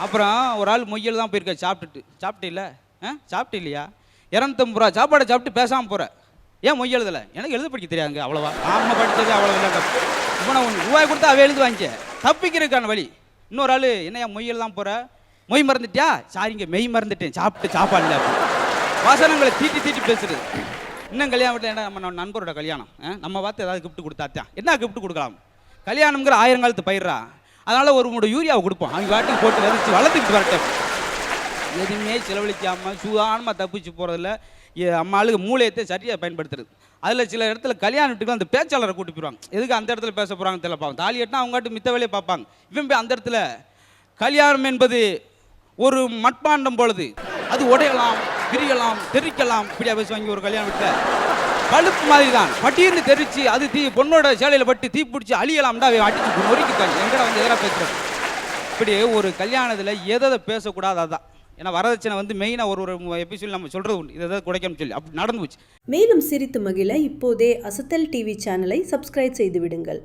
அப்புறம் ஒரு ஆள் மொய்யல் தான் போயிருக்க சாப்பிட்டுட்டு. சாப்பிட்டில்ல? ஆ? சாப்பிட்டு இல்லையா இரநூத்தம்பது ரூபா. சாப்பாடை சாப்பிட்டு பேசாமல் போகிற ஏன் மொய் எழுதலை? எனக்கு எழுத படிக்க தெரியாதுங்க அவ்வளோவா. ஆமாம் படித்தது அவ்வளோ இல்லை இப்போ நான் உனக்கு ரூபாய் கொடுத்தா அவள் எழுது வாங்கிக்க. தப்பிக்கிறதுக்கான வழி. இன்னொரு ஆள் என்னையா மொய்யல் தான் போகிற மொய் மறந்துட்டியா? சாரிங்க மெய் மறந்துட்டேன். சாப்பிட்டு சாப்பாடு இல்லை வாசனங்களை தீட்டி தீட்டி பேசுறது. இன்னும் கல்யாணம் வீட்டில் என்ன நம்ம நண்பரோட கல்யாணம்? ஆ? நம்ம பார்த்து ஏதாவது கிஃப்ட் கொடுத்தாத்தான் என்ன கிஃப்ட் கொடுக்கலாம்? கல்யாணம்ங்கிற ஆயிரங்காலத்து பயிரா அதனால் ஒரு மூணு யூரியாவை கொடுப்போம். அவங்க வாட்டி போட்டு விதைச்சு வளர்த்துக்கிட்டு வரட்டும். எதுவுமே செலவழிக்காமல் சூதானமாக தப்பிச்சு போகிறதில்ல அம்மாளுக்கு மூளையத்தை சரியாக பயன்படுத்துறது. அதில் சில இடத்துல கல்யாண வீட்டுக்கு அந்த பேச்சாளரை கூட்டி போயிடுவாங்க. எதுக்கு அந்த இடத்துல பேச போகிறாங்க தெரியல பார்ப்பாங்க தாலி கட்டினா அவங்ககிட்ட மித்த வேலையை பார்ப்பாங்க. இவன் போய் அந்த இடத்துல கல்யாணம் என்பது ஒரு மட்பாண்டம் பொழுது அது உடையலாம் பிரியலாம் தெரிக்கலாம் இப்படியா பேசுவாங்க ஒரு கல்யாண வீட்டில் பழுப்பு மாதிரி தான் பட்டீர்னு தெரிச்சு அது தீ பொண்ணோட சேலையில் பட்டு தீ பிடிச்சி அழியலாம்டா அவன் அடிச்சு நொறுக்கிட்டாங்க எங்கட வந்து எதிராக பேசுகிறேன் இப்படி ஒரு கல்யாணத்தில் எதை பேசக்கூடாது அதான். ஏன்னா வரதட்சணை வந்து மெயினாக ஒரு ஒரு எபிசோட் நம்ம சொல்கிறது உண்டு. இதை எதாவது குறைக்கணும்னு சொல்லி. அப்படி நடந்து போச்சு மேலும் சிரித்து மகிழ இப்போதே அசத்தல் டிவி சேனலை சப்ஸ்கிரைப் செய்து விடுங்கள்.